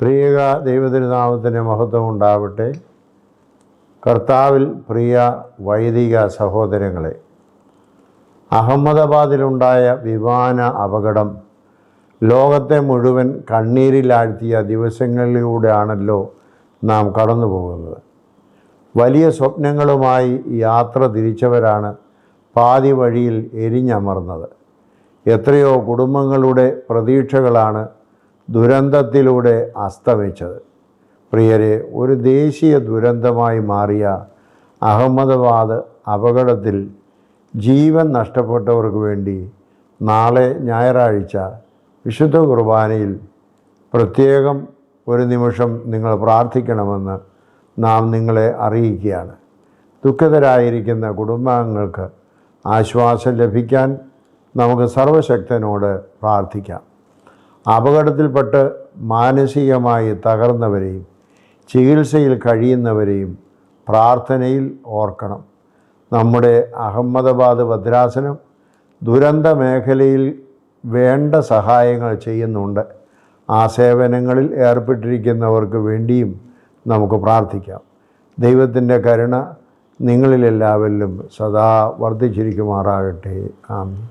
പ്രിയക ദൈവതിരുനാമത്തിന് മഹത്വം ഉണ്ടാവട്ടെ. കർത്താവിൽ പ്രിയ വൈദിക സഹോദരങ്ങളെ അഹമ്മദാബാദിലുണ്ടായ വിമാന അപകടം ലോകത്തെ മുഴുവൻ കണ്ണീരിലാഴ്ത്തിയ ദിവസങ്ങളിലൂടെയാണല്ലോ നാം കടന്നു പോകുന്നത് വലിയ സ്വപ്നങ്ങളുമായി യാത്ര തിരിച്ചവരാണ് പാതി വഴിയിൽ എരിഞ്ഞമർന്നത്. എത്രയോ കുടുംബങ്ങളുടെ പ്രതീക്ഷകളാണ് ദുരന്തത്തിലൂടെ അസ്തമിച്ചത്. പ്രിയരെ ഒരു ദേശീയ ദുരന്തമായി മാറിയ അഹമ്മദാബാദ് അപകടത്തിൽ ജീവൻ നഷ്ടപ്പെട്ടവർക്ക് വേണ്ടി നാളെ ഞായറാഴ്ച വിശുദ്ധ കുർബാനയിൽ പ്രത്യേകം ഒരു നിമിഷം നിങ്ങൾ പ്രാർത്ഥിക്കണമെന്ന് നാം നിങ്ങളെ അറിയിക്കുകയാണ്. ദുഃഖിതരായിരിക്കുന്ന കുടുംബാംഗങ്ങൾക്ക് ആശ്വാസം ലഭിക്കാൻ നമുക്ക് സർവശക്തനോട് പ്രാർത്ഥിക്കാം. അപകടത്തിൽപ്പെട്ട് മാനസികമായി തകർന്നവരെയും ചികിത്സയിൽ കഴിയുന്നവരെയും പ്രാർത്ഥനയിൽ ഓർക്കണം. നമ്മുടെ അഹമ്മദാബാദ് ഭദ്രാസനം ദുരന്ത മേഖലയിൽ വേണ്ട സഹായങ്ങൾ ചെയ്യുന്നുണ്ട്. ആ സേവനങ്ങളിൽ ഏർപ്പെട്ടിരിക്കുന്നവർക്ക് വേണ്ടിയും നമുക്ക് പ്രാർത്ഥിക്കാം. ദൈവത്തിന്റെ കരുണ നിങ്ങളിലെല്ലാവരിലും സദാ വർദ്ധിച്ചിരിക്കുമാറാകട്ടെ. ആമീൻ.